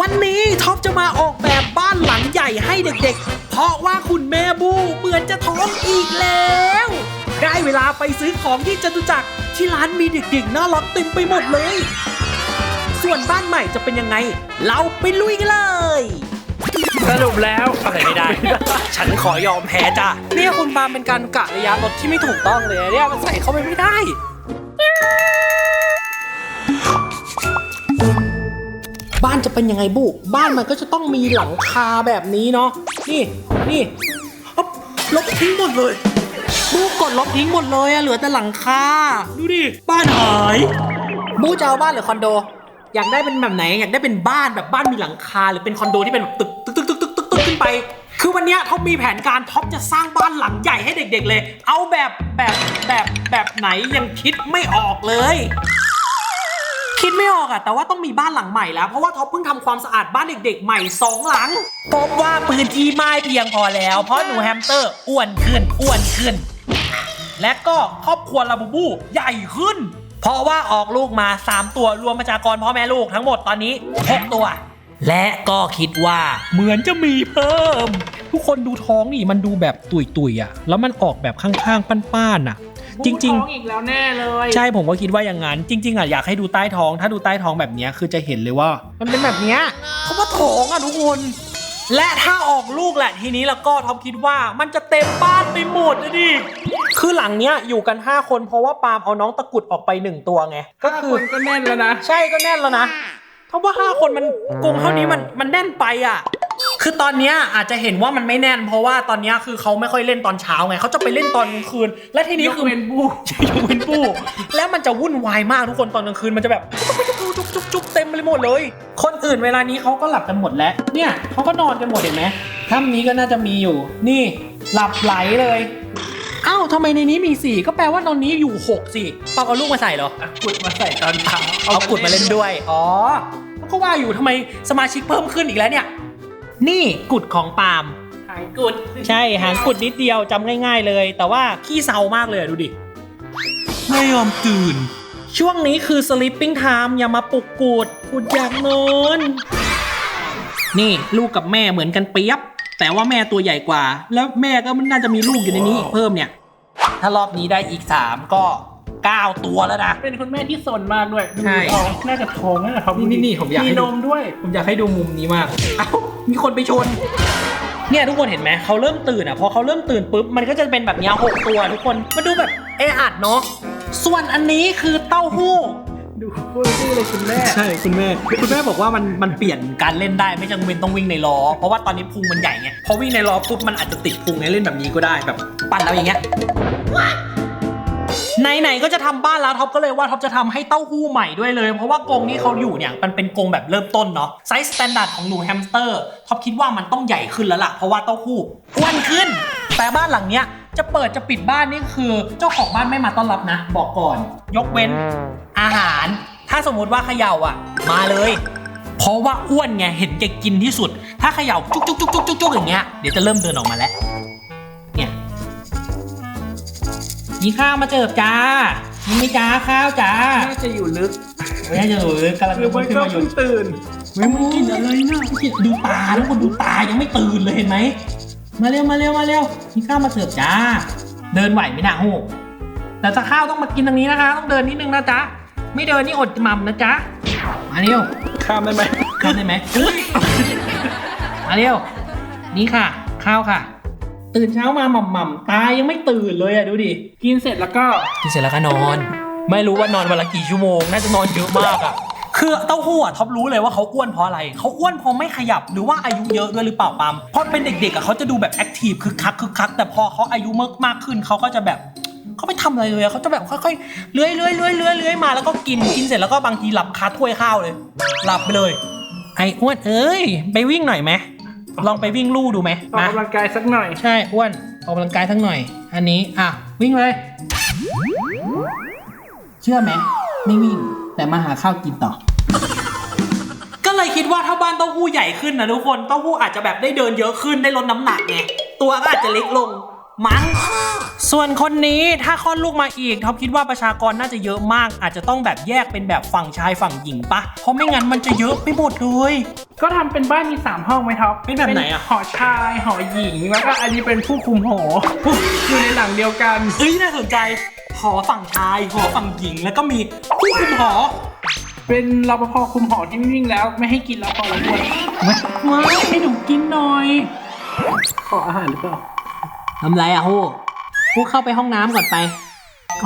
วันนี้ท็อปจะมาออกแบบบ้านหลังใหญ่ให้เด็กๆ เพราะว่าคุณแม่บูเหมือนจะท้องอีกแล้ว ได้เวลาไปซื้อของที่จตุจักรที่ร้านมีเด็กๆน่ารักเต็มไปหมดเลย ส่วนบ้านใหม่จะเป็นยังไง เราไปลุยกันเลย สรุปแล้วอะไรไม่ได้ ฉันขอยอมแพ้จ้ะเนี่ยคุณปาล์มเป็นการกะระยะรถที่ไม่ถูกต้องเลยเนี่ยมันใส่เข้าไปไม่ได้ บ้านจะเป็นยังไงบุบ้านมันก็จะต้องมีหลังคาแบบนี้เนาะนี่นี่อ๊อบลบทิ้งหมดเลยบูกดลบทิ้งหมดเลยอะเหลือแต่หลังคาดูดิบ้านหายบูจะเอาบ้านหรือคอนโด อยากได้เป็นแบบไหน อยากได้เป็นบ้านแบบบ้านมีหลังคา หรือเป็นคอนโดที่เป็นแบบตึกตึกตึกตึกตึกตึกตึกขึ้นไป คือวันเนี้ยท็อปมีแผนการท็อปจะสร้างบ้านหลังใหญ่ให้เด็ก ๆ เลย เอาแบบแบบแบบแบบไหนยังคิดไม่ออกเลย คิดไม่ออกอะแต่ว่าต้องมีบ้านหลังใหม่แล้ว เพราะว่าท็อปเพิ่งทำความสะอาดบ้านเด็กๆใหม่สองหลัง พบว่าพื้นที่ไม่เพียงพอแล้ว เพราะหนูแฮมสเตอร์อ้วนขึ้นอ้วนขึ้น และก็ครอบครัวลาบูบูใหญ่ขึ้น เพราะว่าออกลูกมา 3 ตัวรวมประชากรพ่อแม่ลูกทั้งหมดตอนนี้ 6 ตัว และก็คิดว่าเหมือนจะมีเพิ่ม ทุกคนดูท้องนี่มันดูแบบตุยๆอะแล้วมันออกแบบข้างๆป้านๆอะ จริงท้องอีกแล้วแน่เลยๆใช่ผมก็คิดว่าอย่างนั้นจริงๆอะอยากให้ดูใต้ท้อง ถ้าดูใต้ท้องแบบเนี้ยคือจะเห็นเลยว่า มันเป็นแบบเนี้ยเขาว่าท้องอะทุกคน และถ้าออกลูกแหละทีนี้แล้วก็ท็อปคิดว่ามันจะเต็มบ้านไปหมดนะดิคือหลังเนี้ยอยู่กัน 5 คนเพราะว่าปาล์มเอาน้องตะกรุดออกไป1ตัวไงก็ก็คืคืออก็แน่นแล้วนะ ใช่ก็แน่นแล้วนะเพราะว่า 5 คนมันกรงเท่านี้มันมันแน่นไปอะ คือตอนเนี้ยอาจจะเห็นว่ามันไม่แน่น เพราะว่าตอนเนี้ยคือเขาไม่ค่อยเล่นตอนเช้าไงเขาจะไปเล่นตอนกลางคืน และทีนี้ยกคือเว้นบูยกเว้นปูแล้วมันจะวุ่นวายมากทุกคนตอนกลางคืนมันจะแบบจุ๊บจุ๊บจุ๊บจุ๊บเต็มไปหมดเลย คนอื่นเวลานี้เขาก็หลับกันหมดแล้ว เนี่ยเขาก็นอนกันหมดเห็นไหมถ้ำนี้ก็น่าจะมีอยู่ นี่หลับไหลเลยอ้าวทำไมในนี้มีสี่ก็แปลว่าตอนนี้อยู่หกสิปอกเอาลูกมาใส่เหรออะกุดมาใส่ตอนเช้าเอากุดมาเล่นด้วย อ๋อแล้วก็ว่าอยู่ทำไมสมาชิกเพิ่มขึ้นอีกแล้วเนี่ย นี่กุดของปาล์มหายกุดใช่หางกุดนิดเดียวจำง่าย ๆ เลย แต่ว่าขี้เซามากเลยอะดูดิไม่ยอมตื่น ช่วงนี้คือ sleeping time อย่ามาปลุกกูดกูดอยากนอนนี่ลูกกับแม่เหมือนกันเปียบ แต่ว่าแม่ตัวใหญ่กว่า แล้วแม่ก็มันน่าจะมีลูกอยู่ในนี้อีกเพิ่มเนี่ย ถ้ารอบนี้ได้อีก 3 ก็ 9 ตัวแล้วนะ เป็นคุณแม่ที่สนมากด้วยใช่ ท้องน่าจะท้องน่าจะท้องนี่นี่นี่ผมอยากให้มีดูนมด้วย ผมอยากให้ดูมุมนี้มาก เอ้ามีคนไปชน เนี่ยทุกคนเห็นไหมเขาเริ่มตื่นอะพอเขาเริ่มตื่นปุ๊บมันก็จะเป็นแบบเนี้ยหกตัวทุกคนมาดูแบบเออัดเนาะส่วนอันนี้คือเต้าหู้ ดูพูดพูดเลยคุณแม่ ใช่คุณแม่ คุณแม่บอกว่ามันมันเปลี่ยนการเล่นได้ไม่จำเป็นต้องวิ่งในล้อ เพราะว่าตอนนี้พุงมันใหญ่ไงพอวิ่งในล้อปุ๊บมันอาจจะติดพุงให้เล่นแบบนี้ก็ได้แบบ ปั่นแล้วอย่างเงี้ย ไหนๆก็จะทำบ้านแล้วท็อปก็เลยว่าท็อปจะทำให้เต้าหู้ใหม่ด้วยเลย เพราะว่ากรงที่เขาอยู่เนี่ยมันเป็นกรงแบบเริ่มต้นเนาะไซส์สแตนดาร์ดของหนูแฮมสเตอร์ท็อปคิดว่ามันต้องใหญ่ขึ้นแล้วล่ะเพราะว่าเต้าหู้อ้วนขึ้น แต่บ้านหลังเนี้ยจะเปิดจะปิดบ้านนี่คือ เจ้าของบ้านไม่มาต้อนรับนะ บอกก่อน ยกเว้นอาหาร ถ้าสมมุติว่าเขย่าอะ มาเลยเพราะว่าอ้วนไงเห็นแกกินที่สุด ถ้าเขย่าจุกจุกจุกจุกจุกจุกอย่างเงี้ยเดี๋ยวจะเริ่มเดินออกมาแล้ว มีข้าวมาเจิบจ้ามีไหมจ้าข้าวจ้าน่าจะอยู่ลึกไม่ใช่จะหนูกำลังหรือจะมันขึ้นก็มาอยู่เพิ่งตื่นเฮ้ยมันกินอะไรนะมันกินดูตาแล้วคนดูตายังไม่ตื่นเลยเห็นไหมมาเร็วมาเร็วมาเร็วมีข้าวมาเสิร์ฟจ้า เดินไหวไหมนะโหแต่ถ้าข้าวต้องมากินตรงนี้นะคะ ต้องเดินนิดนึงนะจ๊ะไม่เดินนี่อดหมัมนะจ๊ะมาเร็ว ข้ามได้ไหม ข้าวได้ไหมอุ๊ยมาเร็ว นี่ค่ะ ข้าวค่ะ ตื่นเช้ามาหม่ำหม่ำๆตายังไม่ตื่นเลยอะดูดิ กินเสร็จแล้วก็ กินเสร็จแล้วก็นอน ไม่รู้ว่านอนวันละกี่ชั่วโมง น่าจะนอนเยอะมากอะคือเต้าหู้อะท็อปรู้เลยว่าเขาอ้วนเพราะอะไร เขาอ้วนเพราะไม่ขยับหรือว่าอายุเยอะด้วยหรือเปล่าปั๊มเพราะเป็นเด็กๆอะเขาจะดูแบบแอคทีฟคึกคักคึกคักแต่พอเขาอายุมากมากขึ้นเขาก็จะแบบเขาไม่ทำอะไรเลยอะเขาจะแบบค่อยๆเลื้อยเลื้อยเลื้อยเลื้อยเลื้อยมาแล้วก็กินกินเสร็จแล้วก็บางทีหลับคาถ้วยข้าวเลย หลับไปเลย ไอ้อ้วนเอ้ยไปวิ่งหน่อยไหม ลองไปวิ่งลู่ดูไหมออกมากำลังกายสักหน่อย ใช่อ้วนออกกำลังกายทั้งหน่อย อันนี้อะวิ่งเลย เชื่อไหมไม่วิ่งแต่มาหาข้าวกินต่อ ก็เลยคิดว่าถ้าบ้านเต้าหู้ใหญ่ขึ้นนะทุกคนเต้าหู้อาจจะแบบได้เดินเยอะขึ้นได้ลดน้ำหนักไงตัวก็อาจจะเล็กลง มั้ง ส่วนคนนี้ถ้าคลอดลูกมาอีกท็อปคิดว่าประชากรน่าจะเยอะมาก อาจจะต้องแบบแยกเป็นแบบฝั่งชายฝั่งหญิงปะเพราะไม่งั้นมันจะเยอะไปหมดเลย ก็ทำเป็นบ้านมีสามห้องไหมท็อปเป็นแบบไหนอะ หอชายหอหญิงแล้วก็อันนี้เป็นผู้คุมหอ อยู่ในหลังเดียวกันเฮ้ยน่าสนใจหอฝั่งชายหอฝั่งหญิง แล้วก็มีผู้คุมหอเป็นรปภคุมหอที่วิ่งแล้วไม่ให้กินแล้วพอแล้วด้วยว้ายให้หนูกินหน่อย ขออาหารหรือเปล่า ทำไรอะฮู้ฮู้เข้าไปห้องน้ำก่อนไป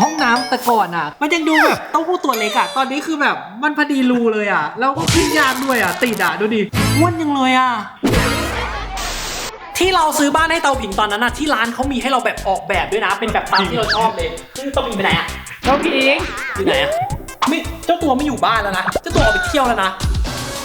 ห้องน้ำแต่ก่อนอะมันยังดูแบบเต้าหู้ตัวเล็กอะตอนนี้คือแบบมันพอดีรูเลยอะแล้วก็ขึ้นยากด้วยอะติดอะดูดิอ้วนยังเลยอะที่เราซื้อบ้านให้เตาผิงตอนนั้นอะที่ร้านเขามีให้เราแบบออกแบบด้วยนะ เป็นแบบตามที่เราชอบเลยคือเตาผิงไปไหนอะน้องพิงอยู่ไหนอะไม่เจ้าตัวไม่อยู่บ้านแล้วนะเจ้าตัวออกไปเที่ยวแล้วนะ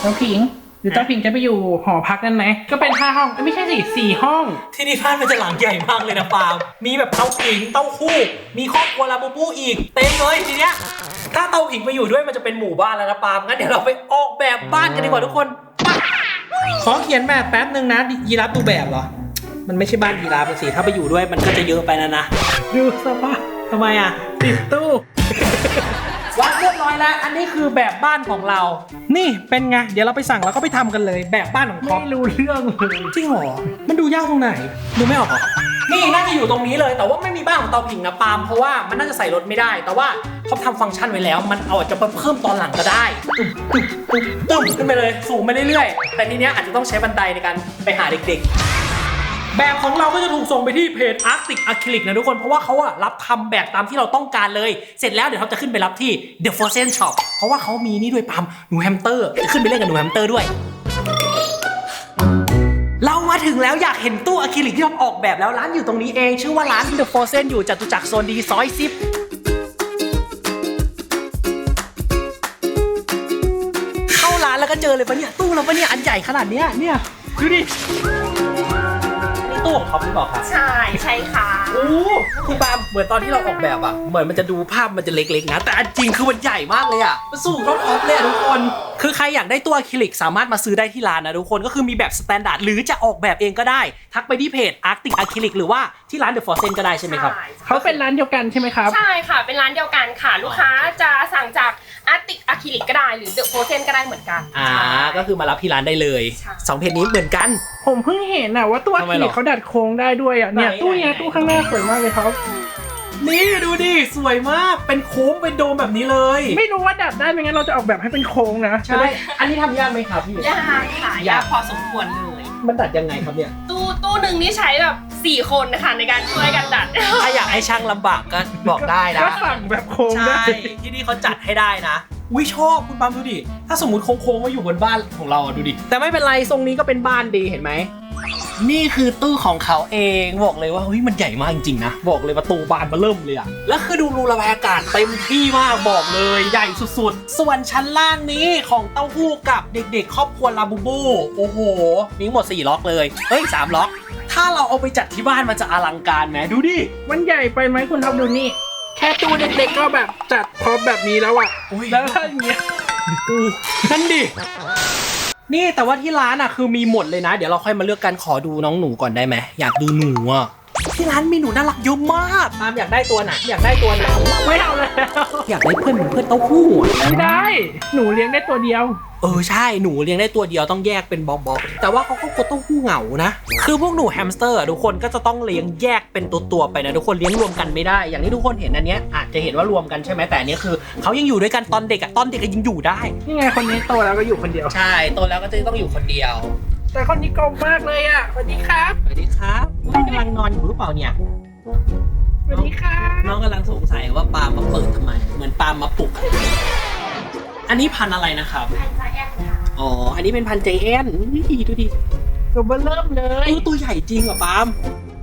น้องพิง หรือเจ้าพิงจะไปอยู่หอพักนั่นไหมก็เป็นห้าห้องเอ้ยไม่ใช่สิสี่ห้อง ที่นี่บ้านมันจะหลังใหญ่มากเลยนะปาล์มมีแบบเตาผิงเต้าหู้มีครอบครัวลาบูบูอีก เต็มเลยทีเนี้ย ถ้าเตาผิงไปอยู่ด้วยมันจะเป็นหมู่บ้านแล้วนะปาล์มงั้นเดี๋ยวเราไปออกแบบบ้านกันดีกว่าทุกคนไปขอเขียนแบบแป๊บนึงนะยีราฟดูแบบเหรอ มันไม่ใช่บ้านยีราฟสิถ้าไปอยู่ด้วยมันก็จะเยอะไปนะนะ ดูสภาพทำไมอะติดตู้ วางเรียบร้อยแล้ว อันนี้คือแบบบ้านของเรา นี่เป็นไง เดี๋ยวเราไปสั่งแล้วก็ไปทำกันเลย แบบบ้านของครอปไม่รู้เรื่องเลย จริงเหรอ มันดูยากตรงไหน ดูไม่ออกเหรอนี่น่าจะอยู่ตรงนี้เลย แต่ว่าไม่มีบ้านของเตาผิงนะปาล์มเพราะว่ามันน่าจะใส่รถไม่ได้ แต่ว่าเขาทำฟังก์ชันไว้แล้ว มันเอาอาจจะไปเพิ่มตอนหลังก็ได้ตึ้มตึ้มตึ้มตึ้มขึ้นไปเลยสูงไปเรื่อยๆ แต่ทีเนี้ยอาจจะต้องใช้บันไดในการไปหาเด็กๆ แบบของเราก็จะถูกส่งไปที่เพจ Arctic Acrylic นะทุกคน เพราะว่าเขาอะรับทำแบบตามที่เราต้องการเลย เสร็จแล้วเดี๋ยวเขาจะขึ้นไปรับที่ The Frozen Shop เพราะว่าเขามีนี่ด้วยปาล์มหนูแฮมสเตอร์จะขึ้นไปเล่นกับหนูแฮมสเตอร์ด้วย เรามาถึงแล้วอยากเห็นตู้อะคริลิกที่เราออกแบบแล้วร้านอยู่ตรงนี้เองชื่อว่าร้าน The Frozen อยู่จตุจักรโซนดีซอยซิปเข้าร้านแล้วก็เจอเลยปะเนี่ยตู้เราปะเนี่ยอันใหญ่ขนาดเนี้ยเนี่ยดูดินี่ ตู้ของเขาหรือเปล่าครับใช่ใช่ค่ะ โอ้คุณปาล์มเหมือนตอนที่เราออกแบบอะเหมือนมันจะดูภาพมันจะเล็กๆนะ แต่อันจริงคือมันใหญ่มากเลยอะมันสูงเท่าท็อปเลยอะทุกคน คือใครอยากได้ตัวอะคริลิกสามารถมาซื้อได้ที่ร้านนะทุกคน ก็คือมีแบบสแตนดาร์ดหรือจะออกแบบเองก็ได้ ทักไปที่เพจ Arctic Acrylic หรือว่าที่ร้าน The Frozen ก็ได้ใช่ไหมครับ ใช่เขาเป็นร้านเดียวกันใช่ไหมครับ ใช่ค่ะ เป็นร้านเดียวกันค่ะ ลูกค้าจะสั่งจาก อาร์ติกอะคริลิกก็ได้หรือเดอะโฟเซนก็ได้เหมือนกันอ่า ก็คือมารับที่ร้านได้เลยใช่สองเพจนี้เหมือนกัน ผมเพิ่งเห็นน่ะว่าตู้อะทำคไมริหรลิอกเขาดัดโค้งได้ด้วยอะเนี่ยไหนตู้เนี้ยไหนตู้ข้างหน้าสวยมากเลยครับ นี่ดูดิสวยมากเป็นโค้งเป็นโดมแบบนี้เลย ไม่รู้ว่าดัดได้ไหมงั้นเราจะออกแบบให้เป็นโค้งนะใช่อันนี้ทำยากไหมครับพี่ยากค่ะยายากกพอสมควรเลย มันดัดยังไงครับเนี่ย ตู้ตู้หนึ่งนี่ใช้แบบสี่คนนะคะในการช่วยกันดัด ถ้าอยากให้ช่างลำบากก็บอกได้นะก็สั่งแบบโค้งได้ ใช่ ที่นี่เขาจัดให้ได้นะ อุ้ยชอบคุณปาล์มดูดิ ถ้าสมมติโค้งๆมาอยู่บนบ้านของเราอะดูดิ แต่ไม่เป็นไรทรงนี้ก็เป็นบ้านดีเห็นไหม นี่คือตู้ของเขาเองบอกเลยว่าเฮ้ยมันใหญ่มากจริงๆนะ บอกเลยประตูบานมาเริ่มเลยอะแล้วคือดูรูระบายอากาศเต็มที่มากบอกเลยใหญ่สุดๆ ส่วนชั้นล่างนี้ของเต้าหู้กับเด็ก ๆ ครอบครัวลาบูบูโอ้โหมีทั้งหมด 4 ล็อกเลยเฮ้ย3ล็อก ถ้าเราเอาไปจัดที่บ้านมันจะอลังการไหมดูดิ มันใหญ่ไปไหมคุณท็อปดูนี่ แค่ตู้เล็กๆก็แบบจัดพร้อมแบบนี้แล้วอะโอ้ยแล้วถ้าอย่างเงี้ยอู้นั่นดินี่แต่ว่าที่ร้านอะคือมีหมดเลยนะ เดี๋ยวเราค่อยมาเลือกกันขอดูน้องหนูก่อนได้ไหมอยากดูหนูอะ ที่ร้านมีหนูน่ารักเยอะมากตามอยากได้ตัวไหนอยากได้ตัวไหนไม่เอาแล้วอยากได้เพื่อนเหมือนเพื่อนเต้าหู้อะไม่ได้ หนูเลี้ยงได้ตัวเดียว เออใช่หนูเลี้ยงได้ตัวเดียวต้องแยกเป็นบล็อกๆแต่ว่าเขาก็กลัวเต้าหู้เหงานะ คือพวกหนูแฮมสเตอร์อะทุกคนก็จะต้องเลี้ยงแยกเป็นตัวๆไปนะทุกคนเลี้ยงรวมกันไม่ได้ อย่างที่ทุกคนเห็นอันเนี้ยอาจจะเห็นว่ารวมกันใช่ไหมแต่อันเนี้ยคือเขายังอยู่ด้วยกันตอนเด็กอะตอนเด็กก็ยังอยู่ได้ นี่ไงคนนี้โตแล้วก็อยู่คนเดียว ใช่โตแล้วก็จะต้องอยู่คนเดียว แต่คนนี้กลมมากเลยอะสวัสดีครับสวัสดีครับน้องกำลังนอนอยู่หรือเปล่าเนี่ยสวัสดีครับน้องกำลังสงสัยว่าปาล์มมาเปิดทำไม เหมือนปาล์มมาปลุก อันนี้พันธุ์อะไรนะครับอ๋อ อันนี้เป็นพันธุ์ใจแอนนี่ดูดิตัวเบอร์เริ่มเลยเออตัวใหญ่จริงอะปาล์ม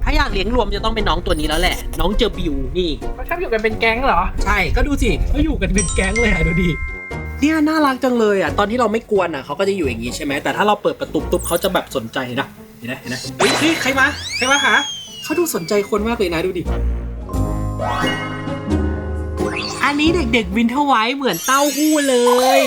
ถ้าอยากเลี้ยงรวมจะต้องเป็นน้องตัวนี้แล้วแหละ น้องเจอบิวนี่เขาชอบอยู่กันเป็นแก๊งเหรอ ใช่ ก็ดูสิเขาอยู่กันเป็นแก๊งเลยอะดูดิ เนี่ยน่ารักจังเลยอะตอนที่เราไม่กวนอะเขาก็จะอยู่อย่างนี้ใช่ไหมแต่ถ้าเราเปิดประตูตุ๊บเขาจะแบบสนใจนะเห็นไหมเห็นไหมเฮ้ยเฮ้ยใครมาใครมาหาเขาดูสนใจคนมากเลยนะดูดิอันนี้เด็กๆวินเทอร์ไวท์เหมือนเต้าหู้เลย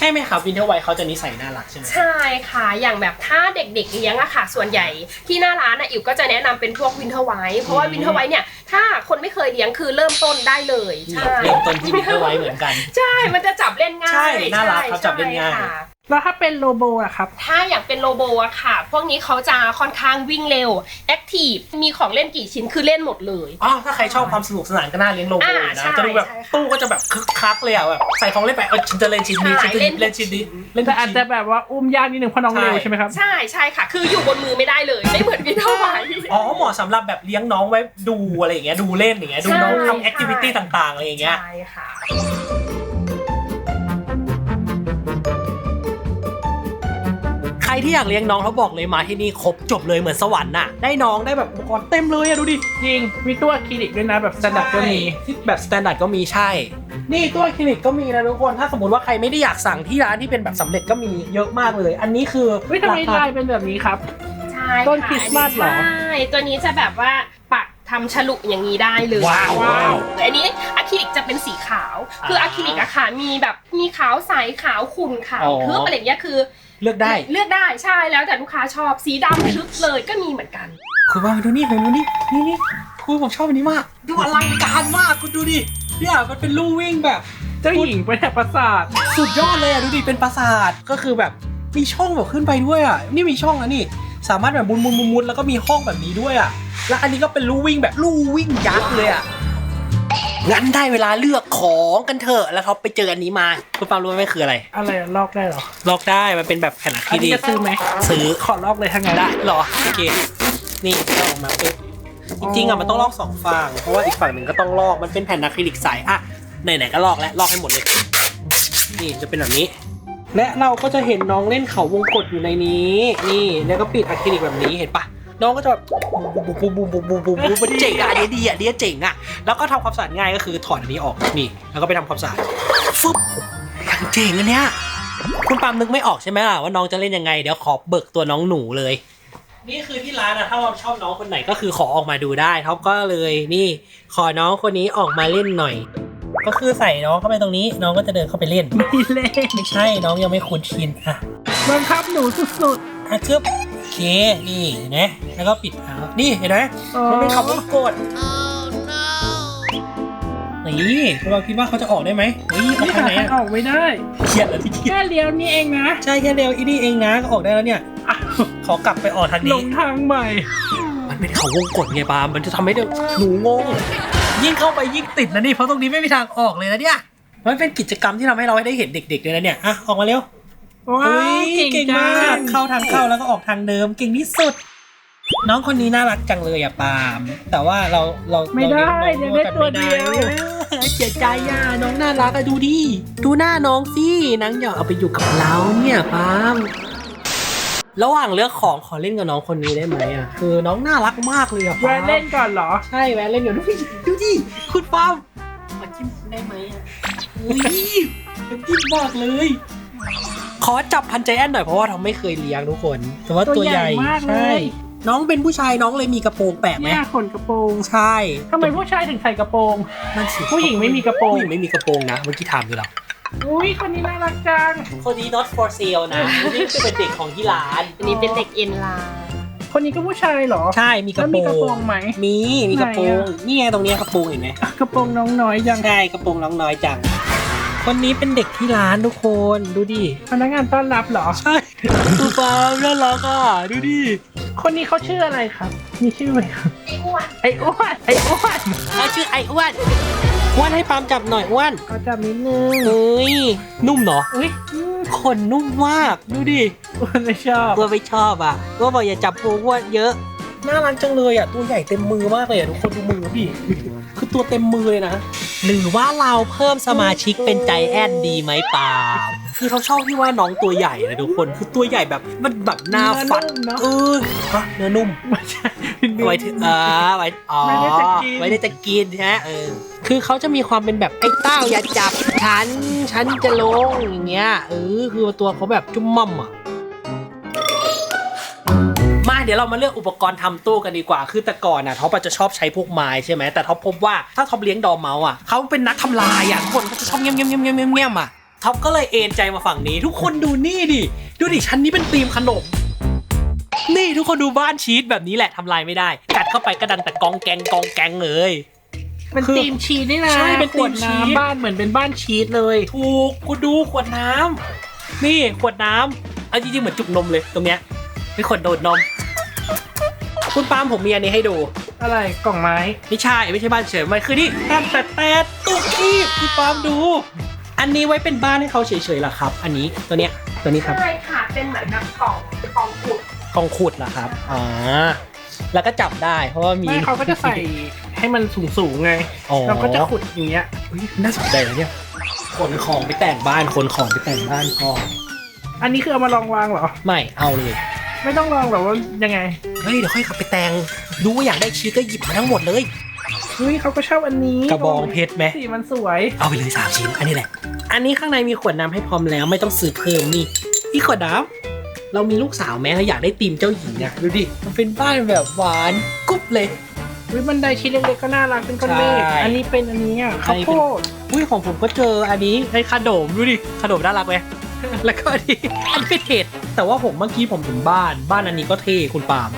ใช่ไหมครับวินเทอร์ไวท์เขาจะนิสัยน่ารักใช่ไหมใช่ค่ะ อย่างแบบถ้าเด็กๆเลี้ยงอะค่ะ ส่วนใหญ่ที่หน้าร้านอะอิ๋วก็จะแนะนำเป็นพวกวินเทอร์ไวท์เพราะว่าวินเทอร์ไวท์เนี่ย ถ้าคนไม่เคยเลี้ยงคือเริ่มต้นได้เลย ใช่ เริ่มต้นที่วินเทอร์ไวท์เหมือนกัน ใช่ มันจะจับเล่นง่ายใช่น่ารักครับใช่จับเล่นง่ายค่ะ แล้วถ้าเป็นโลโบอะครับ ถ้าอย่างเป็นโลโบอะค่ะ พวกนี้เขาจะค่อนข้างวิ่งเร็ว แอคทีฟ มีของเล่นกี่ชิ้นคือเล่นหมดเลย อ๋อ ถ้าใครชอบความสนุกสนานก็น่าเลี้ยงโลโก้อ่าอยู่นะใช่จะดูแบบใช่ค่ะ ตู้ก็จะแบบคึกคักเลยอะแบบใส่ของเล่นไป เออฉันจะเล่นชิ้นนี้ใช่ฉันจะเล่นเล่นชิ้นนี้ เล่นแต่ทุกอาจชิ้นจะแบบว่าอุ้มยากนิดนึงเพราะน้องใช่ เร็วใช่ไหมครับ ใช่ใช่ค่ะ คืออยู่บนมือไม่ได้เลย ไม่เหมือนวิทไวอ๋อเหมาะสำหรับแบบเลี้ยงน้องไว้ดูอะไรอย่างเงี้ย ดูเล่นอย่างเงี้ย ดูน้องใช่ทำแอคทิวิตี้ใช่ต่างๆอะไรอย่างเงี้ย ใช่ค่ะ ที่อยากเลี้ยงน้องเขาบอกเลยมาที่นี่ครบจบเลยเหมือนสวรรค์น่ะ ได้น้องได้แบบอุปกรณ์เต็มเลยอะดูดิ จริง มีตัวคลินิกด้วยนะแบบสแตนดาร์ดก็มีที่แบบสแตนดาร์ดก็มีใช่ นี่ตัวคลินิกก็มีนะทุกคน ถ้าสมมติว่าใครไม่ได้อยากสั่งที่ร้านที่เป็นแบบสำเร็จก็มีเยอะมากเลย อันนี้คือเฮ้ยทำไมราคาลายเป็นแบบนี้ครับ ใช่ต้นะคริสต์มาสเหรอใช่ตัวนี้จะแบบว่าปักทำฉลุอย่างนี้ได้เลยว้าวว้าวแต่อันนี้อะคริลิกจะเป็นสีขาว คืออะคริลิกอะค่ะมีแบบมีขาวใสขาวขุ่นขาวอ๋อ ทึบอะไรอย่างเงี้ยคือ เลือกได้ เลือกได้ใช่แล้วแต่ลูกค้าชอบสีดำทึบเลยก็มีเหมือนกัน คุณว่าดูนี่คุณดูนี่นี่นี่คุณผมชอบอันนี้มาก ดูอลังการมากคุณดูดิเนี่ยมันเป็นลู่วิ่งแบบ เจ้าหญิงไปแถบปราสาท สุดยอดเลยอะดูดิเป็นปราสาทก็คือแบบมีช่องแบบขึ้นไปด้วยอะนี่มีช่องอะนี่ สามารถแบบมุนมุนมุนมุนแล้วก็มีห้องแบบนี้ด้วยอะ แล้วอันนี้ก็เป็นลู่วิ่งแบบลู่วิ่งยักษ์เลยอะ งั้นได้เวลาเลือกของกันเถอะแล้วเขาไปเจออันนี้มาคุณปาล์มรู้ไหมคืออะไร อะไรอะลอกได้เหรอลอกได้มันเป็นแบบแผ่นอะคอัรินลินี้กจะซื้อไหมซื้อ ขอลอกเลยทั้างนั้นได้เหรอโอเคนี่เอาออกมาปุ๊บจริงๆอะมันต้องลอกสองฝั่งเพราะว่าอีกฝั่งหนึ่งก็ต้องลอกมันเป็นแผ่นอะคริลิกใสอะไหนๆก็ลอกแล้วลอกให้หมดเลย นี่จะเป็นแบบนี้ และเราก็จะเห็นน้องเล่นเขาวงกตอยู่ในนี้ นี่แล้วก็ปิดอะคริลิกแบบนี้เห็นปะน้องก็จะแบบ บูบูบูบูบูบูบูมันเจ๋งอะอันนี้ดีอะอันนี้เจ๋งอะแล้วก็ทำความสะอาดง่ายก็คือถอดอันนี้ออกนี่แล้วก็ไปทำความสะอาดฟึบอย่างเจ๋งอันเนี้ยคุณปามนึกไม่ออกใช่ไหมล่ะว่าน้องจะเล่นยังไงเดี๋ยวขอเบิกตัวน้องหนูเลย นี่คือที่ร้านอะถ้าเราชอบน้องคนไหนก็คือขอออกมาดูได้ท็อปก็เลยนี่ ขอน้องคนนี้ออกมาเล่นหน่อย ก็คือใส่น้องเข้าไปตรงนี้ น้องก็จะเดินเข้าไปเล่นไม่เล่นไม่ใช่น้องยังไม่คุ้นชินอะบังคับหนูสุดอะคือ เค นี่เห็นไหมแล้วก็ปิดเอานี่เห็นไหมๆอ๋อมันเป็นคำว่ากดนี่เราคิดว่าเขาจะออกได้ไหมเฮ้ยออกนี่ทางหาไหนทางอะออกไม่ได้เครียดแล้วที่เครียดแค่เลี้ยวนี่เองนะ ใช่แค่เร็วอีนี่เองนะก็ออกได้แล้วเนี่ยอ้าวขอกลับไปออกทางหลนี้งทางใหม่ มันเป็นเขาวงกดไงปาล์มมันจะทำให้หนูงง ยิ่งเข้าไปยิ่งติดนะนี่เพราะตรงนี้ไม่มีทางออกเลยนะเนี่ยมันเป็นกิจกรรมที่ทำให้เราได้เห็นเด็กๆเลยนะเนี่ยอะออกมาเร็ว ว้าเฮ้วยเก่งจัมากงเข้าทางเข้าแล้วก็ออกทางเดิมเก่งที่สุด น้องคนนี้น่ารักจังเลยอะปาล์มแต่ว่าเราเราไม่ได้ราเดี๋ยวได้ตัวเดียวเออเสียใจอะน้องน่ารักอะดูดิดูหน้าน้องสินางอยากเอาไปอยู่กับเราเนี่ยปาล์มระหว่างเลือกของขอเล่นกับน้องคนนี้ได้ไหมอะคือน้องน่ารักมากเลยอะแวะเล่นก่อนเหรอใช่แวะเล่นเดี๋ยวดูดิดูดิคุณปาล์มมาจิ้มได้ไหมอะอุ้ยมันจิ้มมากเลย ขอจับพันใจแอนหน่อยเพราะว่าเราไม่เคยเลี้ยงทุกคน แต่ว่าตัวใหญ่ตัวใหญ่มากเลยใช่น้องเป็นผู้ชายน้องเลยมีกระโปรงแปลกไหมเนี่ยขนกระโปรงใช่ทำไมผู้ชายถึงใส่กระโปรง นั่นสิผู้หญิงไม่มีกระโปรง ผู้หญิงไม่มีกระโปรงนะเมื่อกี้ถามดูแล้ว อุ้ยคนนี้น่ารักจัง คนนี้ not for sale นะ นี่คือเป็นเด็กของที่ร้าน อันนี้เป็นเด็กเอ็นไลน์คนนี้ก็ผู้ชายเหรอ ใช่ มีกแล้ระวโปรมีกระโปรงงไหมมี มีกระโปรไหนงอะ นี่ไงตรงเนี้ยกระโปรงเห็นไหมกระโปรงน้องน้อยจัง ใช่ กระโปรงน้องน้อยจัง คนนี้เป็นเด็กที่ร้านทุกคนดูดิพนักงานต้อนรับเหรอ ใช่ตูปาล์มน่ารักอะดูดิคนนี้เขาชื่ออะไรครับ มีชื่อไหมครับไอ้อ้วนไอ้อ้วนไอ้อ้วนเขาชื่อไอ้อ้วนอ้วนให้ปาล์มจับหน่อยอ้วนขอจับนิดนึงเอ้ยนุ่มเนาะอุ้ยขนนุ่มมากดูดิอ้วนไม่ชอบอ้วนไม่ชอบอะอ้วนบอกอย่าจับตัวอ้วนเยอะ น่ารักจังเลยอะตัวใหญ่เต็มมือมากเลยอะทุกคนดูมือดิคือตัวเต็มมือเลยนะหรือว่าเราเพิ่มสมาชิกเป็นใจแอนดีไหมปาล์มคือเขาชอบที่ว่าน้องตัวใหญ่นะทุกคนคือตัวใหญ่แบบมันแบบหน้าฟัดเนื้อนุ่มเนอะเออฮะเนื้อนุ่มไม่ใช่ไว้ถึงอ่าไว้อ๋อไว้ได้จะกินไว้ได้จะกินฮะเออคือเขาจะมีความเป็นแบบไอ้เต้าอย่าจับฉันฉันจะลงอย่างเงี้ยเออคือตัวเขาแบบจุ่มม่อมอะมาเดี๋ยวเรามาเลือกอุปกรณ์ทำตู้กันดีกว่า คือแต่ก่อนน่ะท็อปอาจจะชอบใช้พวกไม้ใช่ไหมแต่ท็อปพบว่าถ้าท็อปเลี้ยงดอร์เมาส์อะเขาเป็นนักทำลายอะทุกคนเขาจะชอบเงี้ยมเงี้ยมเงี้ยมเงี้ยมเงี้ยมอะท็อปก็เลยเอนใจมาฝั่งนี้ ทุกคนดูนี่ดิดูดิชั้นนี้เป็นธีมขนมนี่ทุกคนดูบ้านชีสแบบนี้แหละทำลายไม่ได้ กัดเข้าไปก็ดังแต่กองแกงกองแกงเลยเป็นคือทีมชีสนี่นะใช่เป็นขวดธีมชีสน้ำบ้านเหมือนเป็นบ้านชีสเลย ถูกกูดูขวดน้ำนี่ขวดน้ำเอาจริงๆเหมือนจุกนมเลยตรงเนี้ยเป็นขวดโดดนม คุณปาล์มผมมีอันนี้ให้ดู อะไรกล่องไม้ไม่ใช่ไม่ใช่บ้านเฉยมันคือนี่แตดแตดแตดตุ๊กขี้พี่ปาล์มดู อันนี้ไว้เป็นบ้านให้เขาเฉยๆเหรอครับ อันนี้ตัวเนี้ยตัวนี้ครับใช่ค่ะเป็นเหมือนแบบกล่องกล่องขุดกองขุดเหรอครับอ๋อแล้วก็จับได้เพราะว่ามีไม่เขาก็จะใส่ให้มันสูงสูงๆไงอ๋อเราก็จะขุดอย่างเงี้ยอุ๊ยน่าสนใจนะเนี่ยขนของไปแต่งบ้านขนของไปแต่งบ้านพออันนี้คือเอามาลองวางเหรอ ไม่เอาเลย ไม่ต้องลองหรอกว่ายังไงเฮ้ยเดี๋ยวค่อยขับไปแต่งดูว่าอยากได้ชีสก็หยิบมาทั้งหมดเลย เฮ้ยเขาก็ชอบอันนี้กระบองเพชรไหม สีมันสวย เอาไปเลยสามชิ้นอันนี้แหละ อันนี้ข้างในมีขวดน้ำให้พร้อมแล้วไม่ต้องซื้อเพิ่มนี่นี่ขวดน้ำเรามีลูกสาวแม้เราอยากได้ธีมเจ้าหญิงอะดูดิมันเป็นบ้านแบบหวานกุ๊บเลยวิบันไดชิ้นเล็กๆก็น่ารักเป็นก้อนเมฆใช่อันนี้เป็นอันนี้อะอัข้านวนี้โพเป็นดอุ้ยของผมก็เจออันนี้ไอ้ขนมดูดิขนมน่ารักไหม แล้วก็อันนี้อันเป็นเห็ดแต่ว่าผมเมื่อกี้ผมถึงบ้าน บ้านอันนี้ก็เท่คุณปาล์ม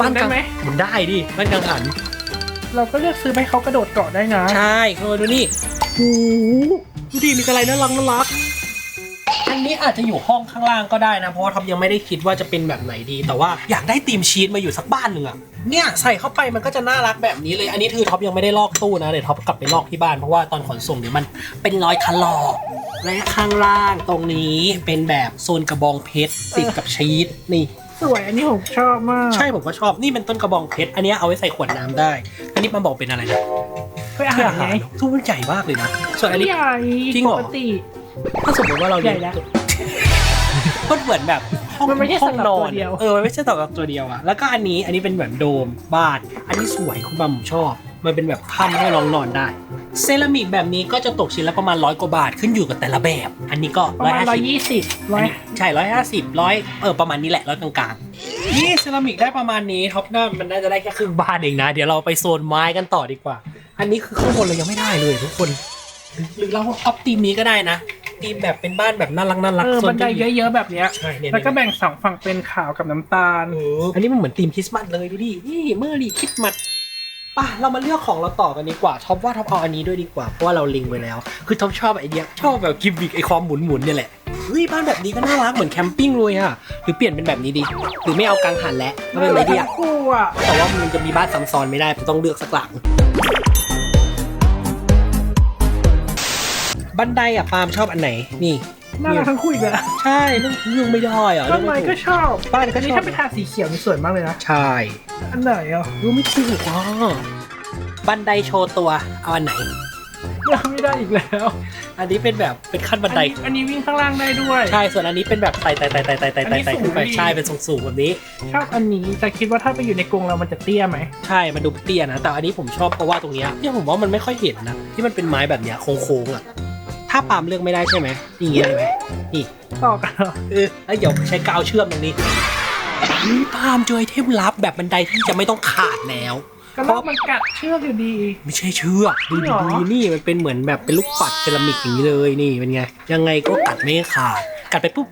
บ้านได้ไหม มันได้ดิบ้านกลางหัน เราก็เลือกซื้อไปให้เขากระโดดเกาะได้นะ ใช่เออดูนี่โอ้โหดูดิมีอะไรน่ารักน่ารัก อันนี้อาจจะอยู่ห้องข้างล่างก็ได้นะ เพราะว่าท็อปยังไม่ได้คิดว่าจะเป็นแบบไหนดี แต่ว่าอยากได้ธีมชีสมาอยู่สักบ้านหนึ่งอะ เนี่ยใส่เข้าไปมันก็จะน่ารักแบบนี้เลย อันนี้คือท็อปยังไม่ได้ลอกตู้นะเดี๋ยวท็อปกลับไปลอกที่บ้านเพราะว่าตอนขนส่งเดี๋ยวมันเป็นรอยถลอก และข้างล่างตรงนี้เป็นแบบโซนกระบองเพชรติดกับชีสนี่ สวยอันนี้ผมชอบมากใช่ผมก็ชอบนี่เป็นต้นกระบองเพชรอันนี้เอาไว้ใส่ขวดน้ำได้ อันนี้มันบอกเป็นอะไรนะเพื่ออาเพื่อหารอาไงหารทุกมันใหญ่มากเลยนะส่วนอันนี้ ใหญ่จริงเหรอ ปกติ ถ้าสมมติว่าเราใหญ่แล้ว มันเหมือนแบบ ห้องมันไม่ใช่ห้องสำหรับนอตัวนเดียว เออมันไม่ใช่สำหรับตัวเดียวอะแล้วก็อันนี้อันนี้เป็นเหมือนโดมบ้าน อันนี้สวยคุณบัมผมชอบ มันเป็นแบบถ้ำให้ลองนอนได้ เซรามิกแบบนี้ก็จะตกชิ้นละประมาณร้อยกว่าบาทขึ้นอยู่กับแต่ละแบบ อันนี้ก็ประร้อยมาณห้าร้อยสิบยี่สิบร้อัอนยนี้ใช่ร้อยห้าสิบร้อยเออประมาณนี้แหละร้อยกลางๆนี่เซรามิกได้ประมาณนี้ท็อปหน้ามันน่าจะได้แค่ครึ่งบ้านเองนะ เดี๋ยวเราไปโซนไม้กันต่อดีกว่า อันนี้คือข้างบนเรายังไม่ได้เลยทุกคน หรือเราเอาธีมนี้ก็ได้นะ ธีมแบบเป็นบ้านแบบน่ารักน่ารักเออโซบันไดจ้าหญิงเยอะๆแบบเนี้ยใช่เนี่ยแล้วก็แบ่งสองฝั่งเป็นขาวกับน้ำตาลเอออันนี้มันเหมือนธีมคริสต์มาสเลยดูดินี่เมื่อรีคริสต์มาสป่ะเรามาเลือกของเราต่อกันดีกว่าท็อปว่าท็อปเอาอันนี้ด้วยดีกว่าเพราะว่าเราลิงก์ไว้แล้ว คือท็อปชอบไอเดียชอบแบบกิมบิกไอความหมุนหมุนๆเนี่ยแหละเฮ้ยบ้านแบบนี้ก็น่ารักเหมือนแคมปิ้งเลยอะหรือเปลี่ยนเป็นแบบนี้ดีหรือไม่เอากังหันแล้วแล้วเป็นอะไรดีอะคู่อะแต่ว่ามันจะมีบ้านซ้ำซ้อนไม่ได้ผมต้องเลือกสักหลัง บันไดอะปาล์มชอบอันไหน นี่น่ารักทั้งคู่อีกแล้วใช่เรื่องเรื่องไม่ได้อะต้นไม้ก็ชอบบ้านก็อันชนี้อบถ้าเป็นทาสีเขียวนี่สวยมากเลยนะ ใช่ อันไหนอะรู้ไม่ถูกอะบันไดโชว์ตัวเอาอันไหนยังไม่ได้อีกแล้ว อันนี้เป็นแบบเป็นขั้นบันได อันนี้วิ่งข้างล่างได้ด้วย ใช่ ส่วนอันนี้เป็นแบบไต่ไต่ไต่ไต่ไต่ไต่ไต่ไต่ขึ้นไปอันนี้สูงดีใช่ เป็นสูงๆแบบนี้ ชอบอันนี้ แต่คิดว่าถ้าไปอยู่ในกรงเรา มันจะเตี้ยไหม ใช่ มันดูเตี้ยนะ แต่อันนี้ผมชอบเพราะว่าตรงเนี้ยเนี่ยผมว่ามันไม่ค่อยเห็นนะ ที่มันเป็นไม้แบบเนี้ยโค้งๆอะ ถ้าปาล์มเลือกไม่ได้ใช่ไหมอย่างเงี้ยเลยไหมนี่ต่อกันเหรอเออแล้วเดี๋ยวใช้กาวเชื่อมตรงนี้นี่ปาล์มเจอไอเทมลับแบบบันไดที่จะไม่ต้องขาดแล้วก็ลอกมันกัดเชือกอยู่ดี ไม่ใช่เชือกดูจริงเหรอดีนี่มันเป็นเหมือนแบบเป็นลูกปัดเซรามิกอย่างนี้เลยนี่เป็นไงยังไงก็กัดไม่ขาด กัดไปปุ๊บ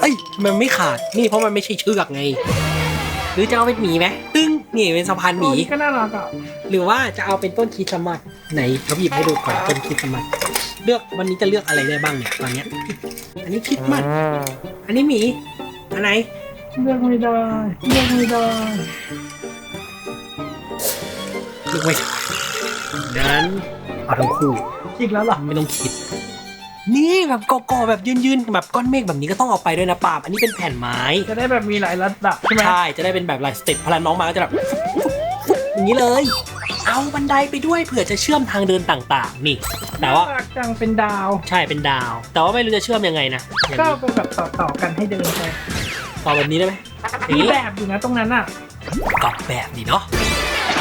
เอ้ยมันไม่ขาดนี่เพราะมันไม่ใช่เชือกไง หรือจะเอาเป็นหมีไหมตึ้งนี่เป็นสะพานหมีตัวนี้ก็น่ารักอะหรือว่าจะเอาเป็นต้นคริสต์มาสไหนเขาหยิบให้ดูก่อนต้นคริสต์มาสเลือกวันนี้จะเลือกอะไรได้บ้างเนี่ยตอนเนี้ยอันนี้คริสต์มาสอันนี้หมีอันไหนเลือกไม่ได้เลือกไม่ได้เลือกไม่ได้ดังนั้นเอาทั้งคู่อีกแล้วเหรอไม่ต้องคิด นี่แบบกอๆแบบยืนๆแบบก้อนเมฆแบบนี้ก็ต้องเอาไปด้วยนะปาล์มอันนี้เป็นแผ่นไม้ จะได้แบบมีหลายระดับใช่ไหมใช่ จะได้เป็นแบบลายสเต็ปพลังน้องมาก็จะแบบอย่างนี้เลย เอาบันไดไปด้วยเผื่อจะเชื่อมทางเดินต่างๆ นี่ แต่ว่าน่รักจังเป็นดาว ใช่เป็นดาว แต่ว่าไม่รู้จะเชื่อมยังไงนะอย่างก็นี้เป็นแบบต่อๆกันให้เดินไปต่อแบบนี้ได้ไหมอย่างมีนี้แบบอยู่นะตรงนั้นอะกรอบแบบนี้เนาะ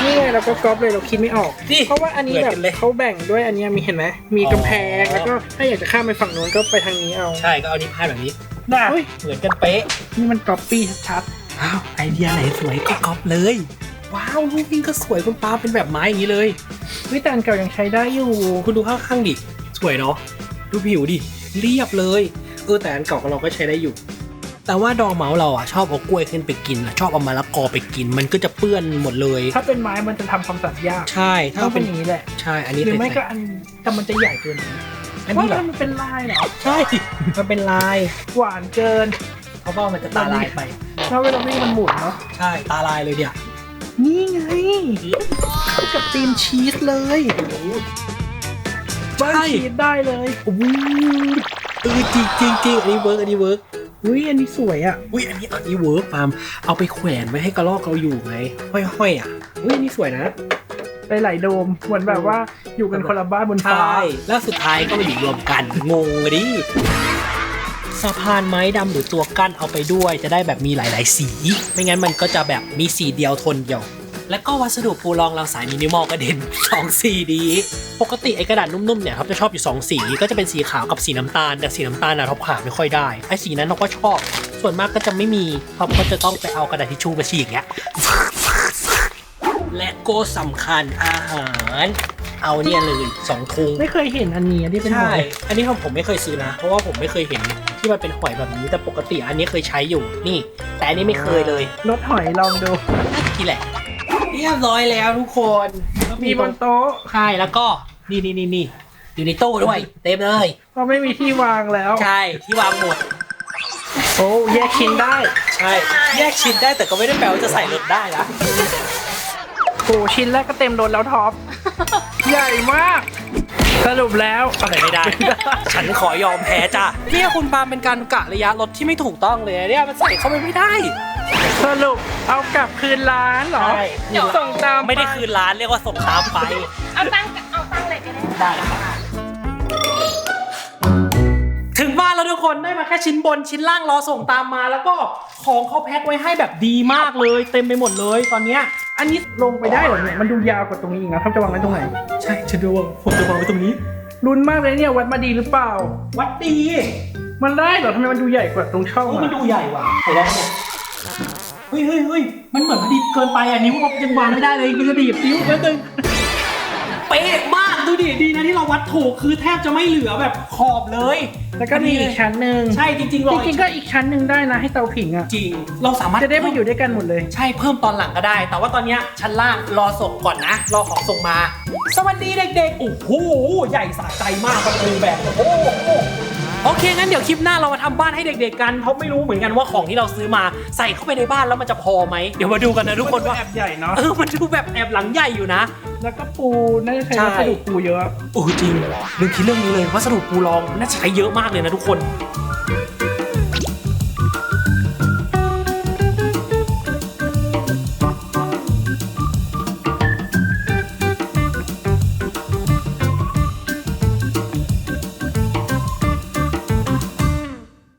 นี่ไงเราก็ก๊อปเลยเราคิดไม่ออก นี่เพราะว่าอันนี้เหมือนแบกับนเลย เขาแบ่งด้วยอันเนี้ยมีเห็นไหมมีกำแพงอ๋อแล้วก็ถ้าอยากจะข้ามไปฝั่งนู้นก็ไปทางนี้เอา ใช่ก็เอานี้พาดแบบนี้น่าเฮ้ยเหมือนกันเป๊ะนี่มันก๊อปปี้ชัดอ้าวไอเดียไหนสวยก็ก๊อปเลย ว้าวลูกนี้ก็สวยคุณปาล์มเป็นแบบไม้อย่างนี้เลย ๆวิจารณ์เก่ายังใช้ได้อยู่คุณดูข้างๆดิ สวยเนาะ ดูผิวดิ เรียบเลย เออแต่อันเก่าของเราก็ใช้ได้อยู่ แต่ว่าดองเมาส์เราอะชอบเอากล้วยขึ้นไปกินอะชอบเอามะละกอไปกิน มันก็จะเปื้อนหมดเลย ถ้าเป็นไม้มันจะทำความสะอาดยากใช่ถ้าต้องเป็เป็นนอย่างนี้แหละใช่อันนี้หรือไม่เป็นก็อันแต่มันจะใหญ่เกินไปอันว่านี้เหรอมันเป็นลายเหรอใช่มันเป็นลายหวานเกินเพราะว่ามันจะตาลายไปแล้วเวลาวิ่งมันหมุนเนาะใช่ตาลายเลยเนี่ยนี่ไงเข้ากับตีมชีสเลยบ้านใช่ชีสได้เลยโอ้โหเออจริงจริงจริงอันนี้เวิร์กอันนี้เวิร์ก อุ้ยอันนี้สวยอะอุ้ยอันนี้อันนี้เวิร์กปาล์มเอาไปแขวนไว้ให้กระรอกเราอยู่ไงห้อยๆอะอุ้ยอันนี้สวยนะหลายๆโดมเหมือนแบบว่าอยู่กันคนละบ้านบนฟ้าใช่แล้วสุดท้ายก็มาอยู่รวมกันงงอะดิสะพานไม้ดำหรือตัวกั้นเอาไปด้วย จะได้แบบมีหลาย ๆ สี ไม่งั้นมันก็จะแบบมีสีเดียวทนเดียว แล้วก็วัสดุปูรองเราสายมินิมอลกระเด็นสองสีดีปกติไอ้กระดาษนุ่มๆเนี่ยครับจะชอบอยู่สองสีก็จะเป็นสีขาวกับสีน้ำตาล แต่สีน้ำตาลนะท็อปขาไม่ค่อยได้ไอ้สีนั้นเราก็ชอบ ส่วนมากก็จะไม่มีท็อปก็จะต้องไปเอากระดาษทิชชู่มาฉีกอย่างเงี้ยและก็สำคัญอาหารเอาเนี่ยเลยสองถุงไม่เคยเห็นอันนี้อันนี้เป็นหใช่อยอันนี้ผมผมไม่เคยซื้อนะ เพราะว่าผมไม่เคยเห็นที่มันเป็นหอยแบบนี้แต่ปกติอันนี้เคยใช้อยู่นี่ แต่อันนี้ไม่เคยเลยรสหอยลองดูที่แหละเรียบร้อยแล้วทุกคนมีบนโต๊ะใช่แล้วก็นี่นี่นี่นี่อยู่ในตู้ด้วย เต็มเลยก็ไม่มีที่วางแล้ว ใช่ที่วางหมดโอ้แยกชิ้นได้ ใช่ แยกชิ้นได้แต่ก็ไม่ได้แปลว่าจะใส่รถได้นะโอ้ชิ้นแรกก็เต็มโดนแล้วท็อป ใหญ่มาก สรุปแล้วอะไรไม่ได้ ฉันขอยอมแพ้จ้ะเนี่ยคุณปาล์มเป็นการกะระยะรถที่ไม่ถูกต้องเลยเนี่ยมันใส่เข้าไปไม่ได้ สรุปเอากลับคืนร้านเหรอ ใช่เดี๋ยวส่งตามไม่ได้คืนร้านเรียกว่าส่งตามไป เอาตั้งเอาตั้งเลยก็ได้ ได้ครับ ถึงบ้านแล้วทุกคนได้มาแค่ชิ้นบนชิ้นล่างรอส่งตามมา แล้วก็ของเขาแพ็คไว้ให้แบบดีมากเลย เต็มไปหมดเลยตอนเนี้ยอันนี้ลงไปได้เหรอเนี่ยมันดูยาวกว่าตรงนี้อีกนะท็อปจะวางไว้ตรงไหน ใช่ฉันดูว่าผมจะวางไว้ตรงนี้ลุ้นมากเลยเนี่ยวัดมาดีหรือเปล่า วัดดีมันได้เหรอทำไมมันดูใหญ่กว่าตรงช่องเฮ้ยอะมันดูใหญ่ว่ะเห็นแล้วเนี่ยเฮ้ยเฮ้ยเฮ้ยมันเหมือนพอดีเกินไปอะนิ้วเรายังวางไม่ได้เลยกูจะดีบนิ้วแป๊บนึงเป๊ะมากดูดิดีนะที่เราวัดถูกคือแทบจะไม่เหลือแบบขอบเลยแล้วก็มีอีกชั้นหนึ่งใช่จริงๆจรอริงๆก็อีกชั้นหนึ่งได้นะให้เตาผิงอะจริง เราสามารถจะได้มาอยู่ด้วยกันหมดเลย ใช่เพิ่มตอนหลังก็ได้ แต่ว่าตอนเนี้ยชั้นล่างรอส่งก่อนนะ รอของส่งมา สวัสดีเด็กๆ โอ้โห ใหญ่สะใจมากประตูแบบ โอ้โห โอเคงั้นเดี๋ยวคลิปหน้าเรามาทำบ้านให้เด็ก ๆ กันเพราะไม่รู้เหมือนกันว่าของที่เราซื้อมาใส่เข้าไปในบ้านแล้วมันจะพอไหมเดี๋ยวมาดูกันนะทุกคนว่าแอบใหญ่เนาะเออมันดูแบบแอบหลังใหญ่อยู่นะ แล้วก็ปูน่าจะใช้ใช่วัสดุปูเยอะโอ้จริงลืมคิดเรื่องนี้เลยวัสดุปูรองน่าจะใช้เยอะมากเลยนะทุกคน